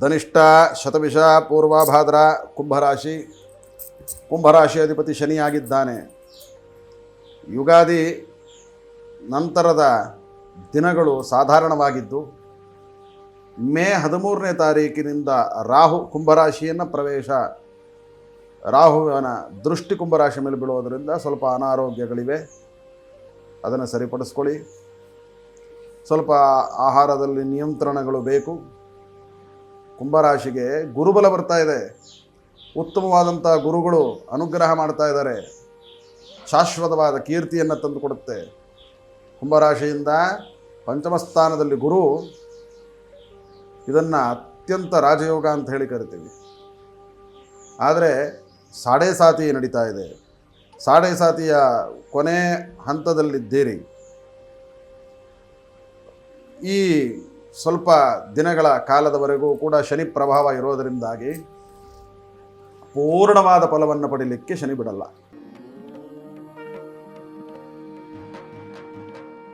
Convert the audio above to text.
ಧನಿಷ್ಠ ಶತವಿಷ ಪೂರ್ವಭಾದ್ರ ಕುಂಭರಾಶಿ. ಕುಂಭರಾಶಿ ಅಧಿಪತಿ ಶನಿಯಾಗಿದ್ದಾನೆ. ಯುಗಾದಿ ನಂತರದ ದಿನಗಳು ಸಾಧಾರಣವಾಗಿದ್ದು, ಮೇ ಹದಿಮೂರನೇ ತಾರೀಕಿನಿಂದ ರಾಹು ಕುಂಭರಾಶಿಯನ್ನು ಪ್ರವೇಶ, ರಾಹುವಿನ ದೃಷ್ಟಿ ಕುಂಭರಾಶಿ ಮೇಲೆ ಬೀಳೋದರಿಂದ ಸ್ವಲ್ಪ ಅನಾರೋಗ್ಯಗಳಿವೆ. ಅದನ್ನು ಸರಿಪಡಿಸ್ಕೊಳ್ಳಿ. ಸ್ವಲ್ಪ ಆಹಾರದಲ್ಲಿ ನಿಯಂತ್ರಣಗಳು ಬೇಕು. ಕುಂಭರಾಶಿಗೆ ಗುರುಬಲ ಬರ್ತಾ ಇದೆ. ಉತ್ತಮವಾದಂಥ ಗುರುಗಳು ಅನುಗ್ರಹ ಮಾಡ್ತಾ ಇದ್ದಾರೆ. ಶಾಶ್ವತವಾದ ಕೀರ್ತಿಯನ್ನು ತಂದು ಕೊಡುತ್ತೆ. ಕುಂಭರಾಶಿಯಿಂದ ಪಂಚಮಸ್ಥಾನದಲ್ಲಿ ಗುರು ಇದನ್ನು ಅತ್ಯಂತ ರಾಜಯೋಗ ಅಂತ ಹೇಳಿ ಕರಿತೀವಿ. ಆದರೆ ಸಾಡೆ ಸಾತಿ ನಡೀತಾ ಇದೆ. ಸಾಡೆ ಸಾತಿಯ ಕೊನೆ ಹಂತದಲ್ಲಿದ್ದೀರಿ. ಈ ಸ್ವಲ್ಪ ದಿನಗಳ ಕಾಲದವರೆಗೂ ಕೂಡ ಶನಿ ಪ್ರಭಾವ ಇರೋದರಿಂದಾಗಿ ಪೂರ್ಣವಾದ ಫಲವನ್ನು ಪಡೀಲಿಕ್ಕೆ ಶನಿ ಬಿಡಲ್ಲ.